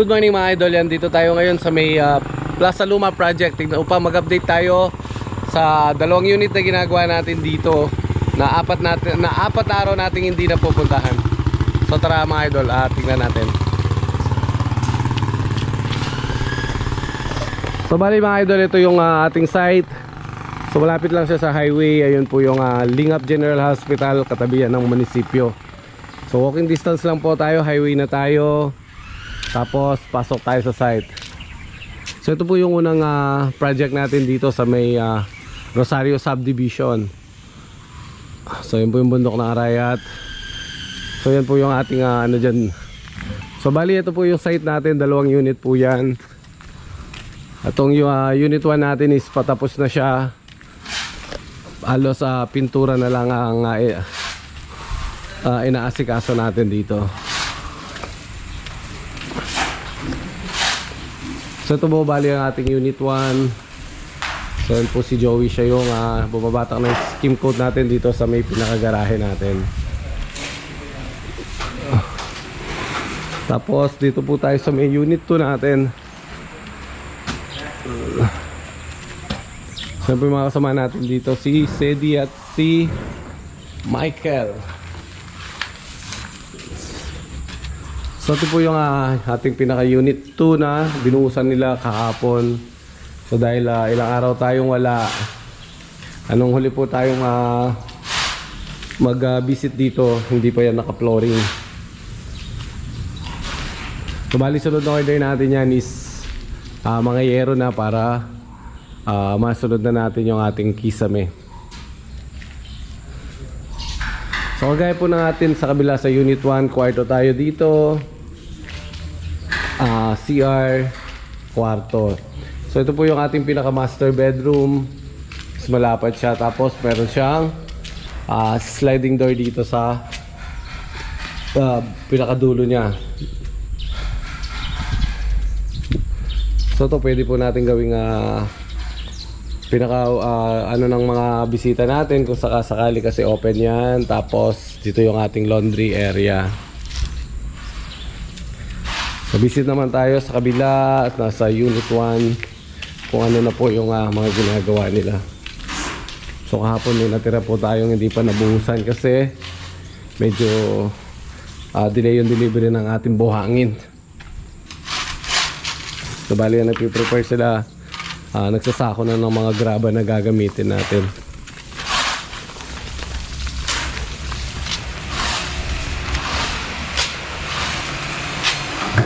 Good morning mga idol yan. Dito tayo ngayon sa may ah, Plaza Luma Project Tignan, upang mag-update tayo sa dalawang unit na ginagawa natin dito na apat, natin, na apat araw nating hindi na pupuntahan. So tara mga idol, ah, tingnan natin. So bali mga idol, ito yung ah, ating site. So malapit lang siya sa highway. Ayun po yung ah, Lingap General Hospital, katabihan ng munisipyo. So walking distance lang po tayo, highway na tayo. Tapos pasok tayo sa site. So ito po yung unang ah, project natin dito sa may ah, Rosario Subdivision. So yun po yung bundok ng Arayat. So yan po yung ating ah, ano dyan. So bali ito po yung site natin, dalawang unit po yan. Atong yung ah, unit 1 natin is patapos na siya. Halos sa pintura na lang ang eh, ah, inaasikaso natin dito. So ito po bali ang ating unit 1. So yan po si Joey siya yung uh, bumabatak ng skim coat natin dito sa may pinakagarahe natin. Tapos dito po tayo sa may unit 2 natin. Po yung mga kasama natin dito si Sedi at si Michael. So ito po yung ah, ating pinaka unit 2 na binuhusan nila kahapon. So dahil ah, ilang araw tayong wala. Anong huli po tayong ah, mag-visit dito, hindi pa yan naka-flooring. So bali sunod na order natin yan is ah, mga yero na para ah, masunod na natin yung ating kisame. So kagaya po natin sa kabila sa unit 1, kwarto tayo dito. Ah, CR, kwarto. So ito po yung ating pinaka master bedroom. Mas malapad siya tapos meron siyang ah, sliding door dito sa ah, pinakadulo niya. So ito pwede po natin gawing ah, pinaka ah, ano ng mga bisita natin kung sakasakali kasi open yan. Tapos dito yung ating laundry area. So visit naman tayo sa kabila at nasa unit 1 kung ano na po yung ah, mga ginagawa nila. So kahapon may natira po tayong hindi pa nabuhusan kasi medyo ah, delay yung delivery ng ating buhangin. So bali yan nagpiprepare sila Ah, nagsasako na ng mga graba na gagamitin natin.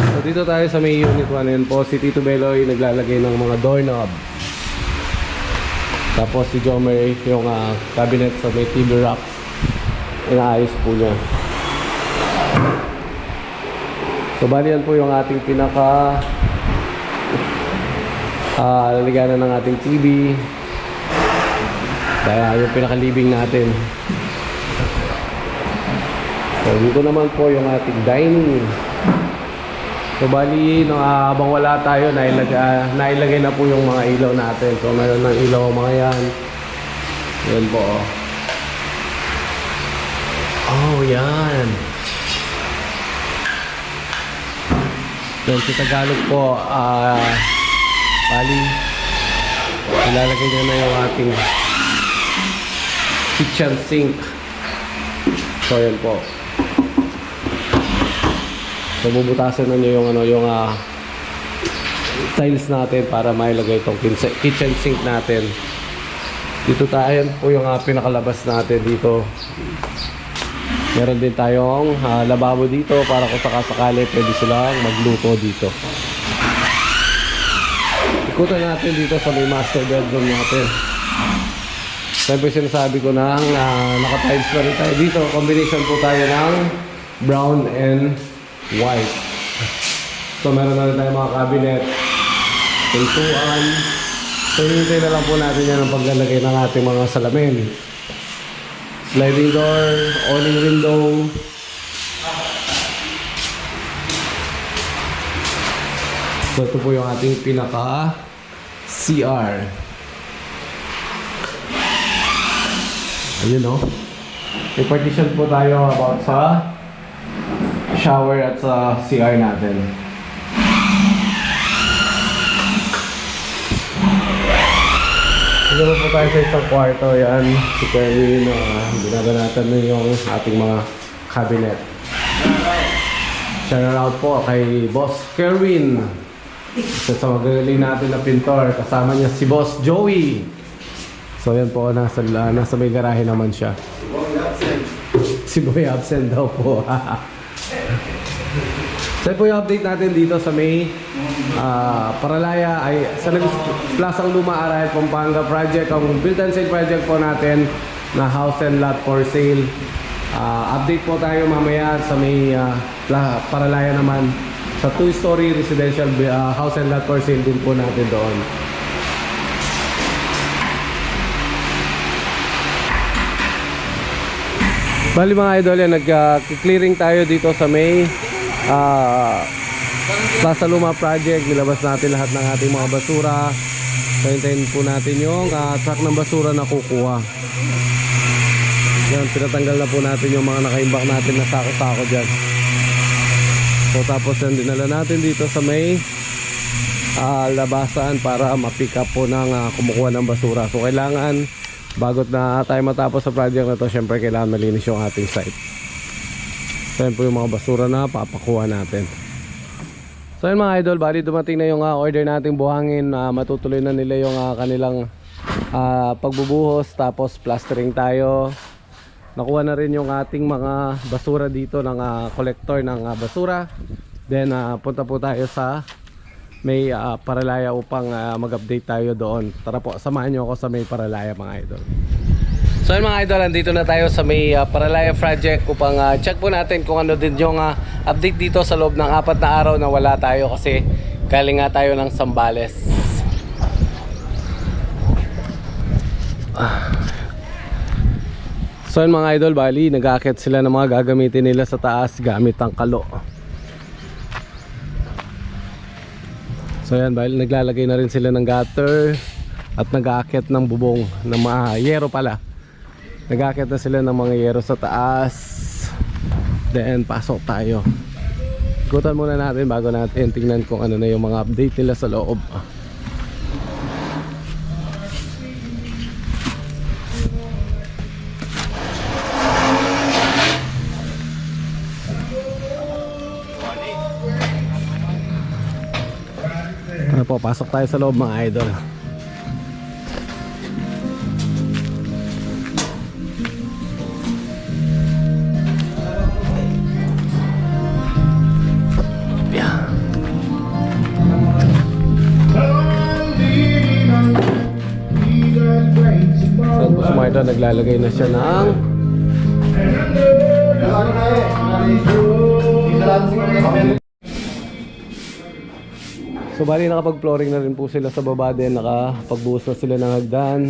So dito tayo sa may unit 1 yun po, si Tito Beloy naglalagay ng mga doorknob. Tapos si Jomer yung ah, cabinet sa may TV rack. Inaayos po niya. So bali yan po yung ating pinaka Ah, lalagyan na ng ating TV. Kaya yung pinaka-living natin. So, dito naman po yung ating dining. So, bali, no, ah, habang wala tayo, nailagay, ah, nailagay na po yung mga ilaw natin. So, meron ng ilaw mga yan. Yan po. oh. Oh, yan. Yan, sa Tagalog po, ah, Bali, ilalagay niya na yung ating kitchen sink. So, yan po. So, bubutasan na niyo yung ano, yung ah, tiles natin para mailagay itong kitchen sink natin. Dito tayo po yung ah, pinakalabas natin dito. Meron din tayong ah, lababo dito para kung sakasakali pwede silang magluto dito. Ikutan natin dito sa may master bedroom natin. Siyempre sinasabi ko na uh, naka-tiles na rin tayo dito. Combination po tayo ng brown and white. So meron na rin tayo mga cabinet. Pintuan. So hinintay na lang po natin yan ang paglalagay ng ating mga salamin. Sliding door, awning window. So ito po yung ating pinaka CR. Ayun no. May partition po tayo about sa shower at sa CR natin. Siguro po tayo sa isang kwarto. Yan, si Kerwin. Uh, ah, binabanatan na yung ating mga cabinet. Shout out po kay Boss Kerwin. Isa sa magaling natin na pintor. Kasama niya si Boss Joey. So yan po, nasa, uh, nasa may garahe naman siya. Si Boy absent daw po. so po yung update natin dito sa may ah, Paralaya ay sa Nagis Plaza Luma Aral Pampanga project ang build and sale project po natin na house and lot for sale. Ah, update po tayo mamaya sa may Pla- Paralaya naman sa two-story residential ah, house and lot for sale din po natin doon. Bali mga idol yan, nag-clearing tayo dito sa may ah, Plaza Luma Project. Nilabas natin lahat ng ating mga basura. Hintayin po natin yung ah, truck ng basura na kukuha. Yan, pinatanggal na po natin yung mga nakaimbak natin na sako-sako dyan. So tapos yan, dinala natin dito sa may ah, labasan para ma-pick up po ng ah, kumukuha ng basura. So kailangan bagot na tayo matapos sa project na to, syempre kailangan malinis yung ating site. So yan po yung mga basura na papakuha natin. So yun mga idol, bali dumating na yung ah, order nating buhangin. Ah, matutuloy na nila yung ah, kanilang ah, pagbubuhos tapos plastering tayo. Nakuha na rin yung ating mga basura dito ng ah, collector ng ah, basura. Then ah, punta po tayo sa may ah, Paralaya upang ah, mag-update tayo doon. Tara po, samahan nyo ako sa may Paralaya mga idol. So mga idol, andito na tayo sa may ah, Paralaya project upang ah, check po natin kung ano din yung ah, update dito sa loob ng apat na araw na wala tayo kasi galing nga tayo ng Sambales. Ah. So yun mga idol, bali, nag-aakit sila ng mga gagamitin nila sa taas gamit ang kalo. So yan, bali, naglalagay na rin sila ng gutter at nag-aakit ng bubong ng mga yero pala. Nag-aakit na sila ng mga yero sa taas. Then pasok tayo. Ikutan muna natin bago natin tingnan kung ano na yung mga update nila sa loob. Ano pasok tayo sa loob mga idol. Marta naglalagay na siya ng So bali nakapag-flooring na rin po sila sa baba din, nakapagbuhos na sila ng hagdan.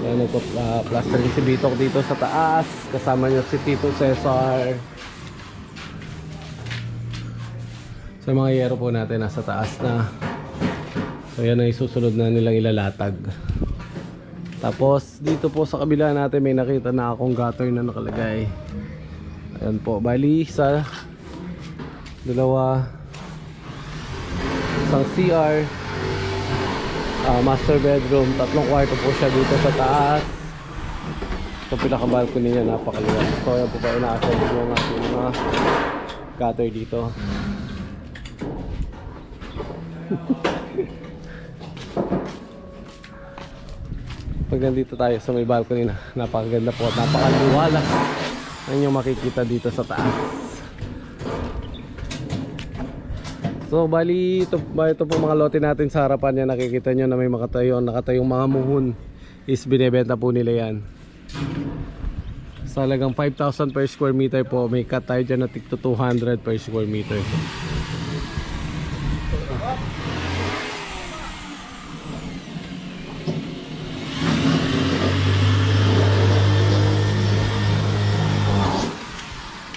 Yan, nagpa-plastering si Bitok dito sa taas, kasama niya si Tito Cesar. So mga yero po natin nasa taas na. So yan ang isusunod na nilang ilalatag. Tapos dito po sa kabila natin may nakita na akong gutter na nakalagay. Ayan po, bali sa dalawa isang CR ah, master bedroom tatlong kwarto po siya dito sa taas. Ito pinaka balcony niya napakaliwa so yan po pa ina-assemble yung ating mga gutter dito. Pag nandito tayo sa may balcony na napakaganda po at napakaliwala yan yung makikita dito sa taas So bali ito, ito po mga lote natin sa harapan niya nakikita nyo na may makatayo, nakatayong mga muhon is binebenta po nila yan. Sa halagang 5,000 per square meter po may cut tayo dyan na tig to 200 per square meter.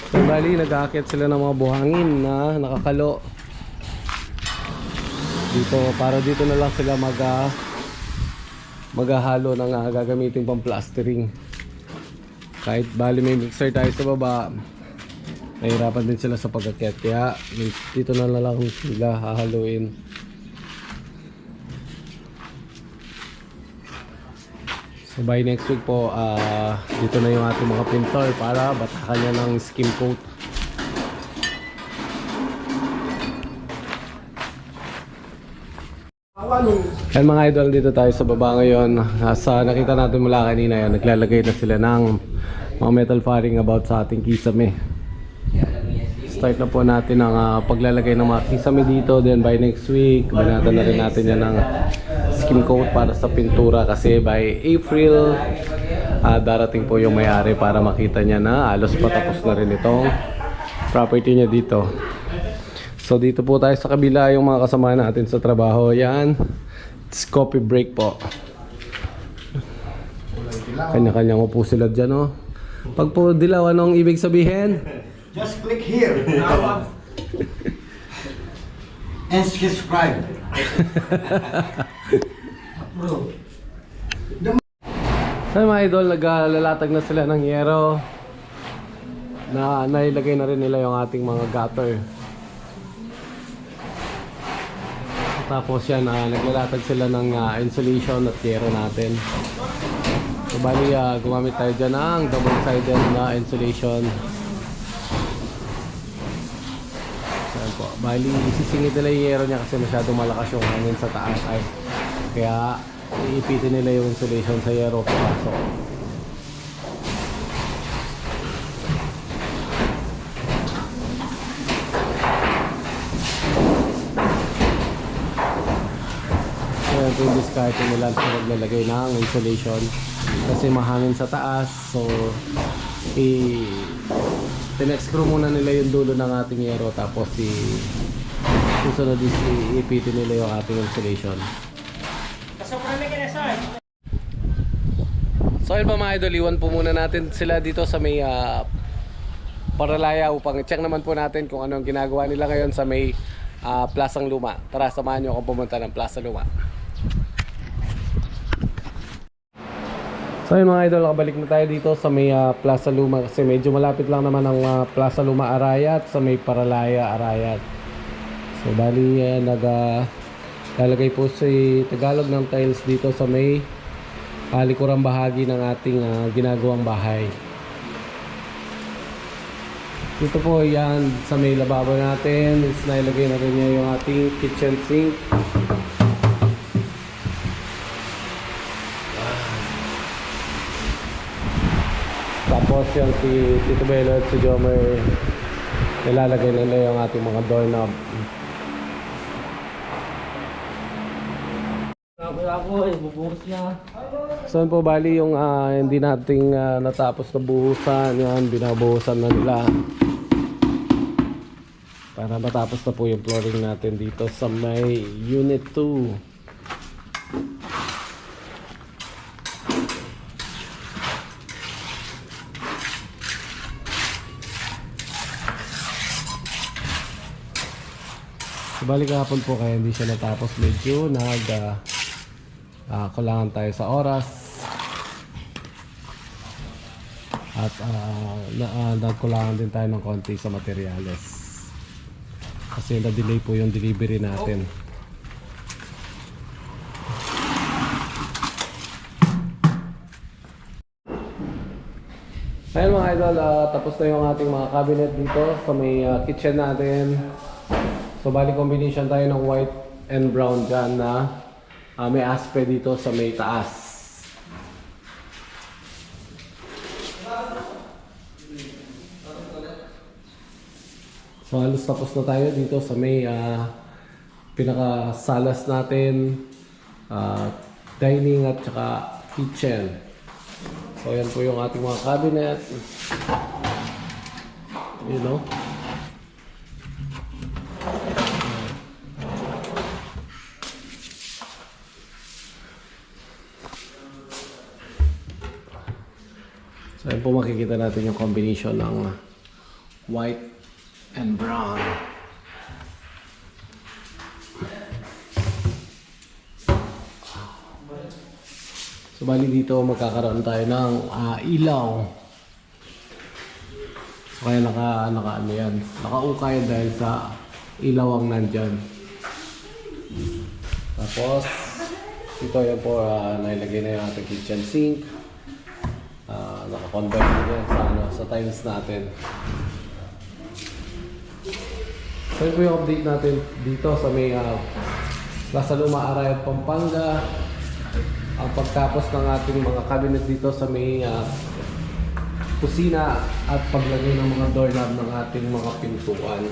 So bali nag-aakit sila ng mga buhangin na nakakalo dito para dito na lang sila mag ah, maghahalo ng ah, gagamitin pang plastering. Kahit bali may mixer tayo sa baba nahirapan din sila sa pagkakit kaya dito na lang sila hahaluin. So by next week po, ah, dito na yung ating mga pintor para batakan niya ng skim coat. Ayan mga idol, dito tayo sa baba ngayon. Nasa nakita natin mula kanina yan, naglalagay na sila ng mga metal faring about sa ating kisame. Start na po natin ang ah, paglalagay ng mga kisame dito. Then by next week, banatan na rin natin yan ng skim coat para sa pintura kasi by April, ah, darating po yung may-ari para makita niya na alos patapos na rin itong property niya dito. So dito po tayo sa kabila yung mga kasama natin sa trabaho. Yan. It's coffee break po. Kanya-kanyang upo sila dyan oh. Pag po dilaw, anong ibig sabihin? Just click here. and subscribe. Sa mga idol, naglalatag na sila ng yero. Na nailagay na rin nila yung ating mga gutter. Tapos yan, ah, naglalatag sila ng ah, insulation at yero natin. So bali, ah, gumamit tayo dyan ng double-sided na insulation. Yan po. Bali, isisingit nila yung yero niya kasi masyadong malakas yung hangin sa taas. Ay, kaya iipitin nila yung insulation sa yero papasok. So, discarte nila sa maglalagay ng insulation. Kasi mahangin sa taas. So, i Tinex-screw muna nila yung dulo ng ating yero tapos si susunod is iipitin nila yung ating insulation. So yun pa mga idol, iwan po muna natin sila dito sa may ah, Paralaya upang i-check naman po natin kung ano ang ginagawa nila ngayon sa may ah, Plasang Luma. Tara, samahan nyo akong pumunta ng Plaza Luma. So yun mga idol, nakabalik na tayo dito sa may ah, Plaza Luma kasi medyo malapit lang naman ang ah, Plaza Luma Arayat sa may Paralaya Arayat. So bali uh, nag ah, lalagay po si Tagalog ng tiles dito sa may ah, likurang bahagi ng ating ah, ginagawang bahay. Dito po yan sa may lababo natin is nailagay na rin niya yung ating kitchen sink. Yung si Tito Bello at si Jomer nilalagay nila yung ating mga doorknob. Yun po bali yung ah, hindi nating ah, natapos na buhusan, yan binabuhusan na nila. Para matapos na po yung flooring natin dito sa may unit 2. So, bali kahapon po kaya hindi siya natapos medyo nag ah, Ah, kulangan tayo sa oras. At ah, na, ah, nagkulangan din tayo ng konti sa materyales. Kasi na-delay po yung delivery natin. Ayun mga idol, ah, tapos na yung ating mga cabinet dito sa may ah, kitchen natin. So bali combination tayo ng white and brown dyan na ah, may aspe dito sa may taas. So halos tapos na tayo dito sa may ah, pinaka-salas natin, ah, dining at saka kitchen. So yan po yung ating mga cabinet. You know? So yan po makikita natin yung combination ng white and brown. So bali dito magkakaroon tayo ng ah, ilaw. So kaya naka, naka ano yan, nakaukay dahil sa ilaw ang nandyan. Tapos Ito yan po, ah, nailagay na yung ating kitchen sink. Ah, naka-convert na yan sa, ano, sa tiles natin. So yung update natin dito sa may uh, Plaza Luma Arayat, Pampanga. Ang pagtapos ng ating mga cabinet dito sa may ah, kusina at paglagay ng mga doorknob ng ating mga pintuan.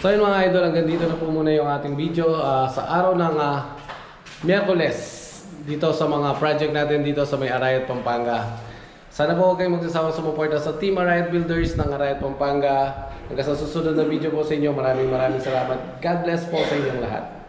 So yun mga idol, hanggang dito na po muna yung ating video ah, sa araw ng ah, Miyerkules dito sa mga project natin dito sa may Arayat, Pampanga. Sana po huwag kayong magsasama sumuporta sa Team Arayat Builders ng Arayat, Pampanga. Hanggang sa susunod na video po sa inyo, maraming maraming salamat. God bless po sa inyong lahat.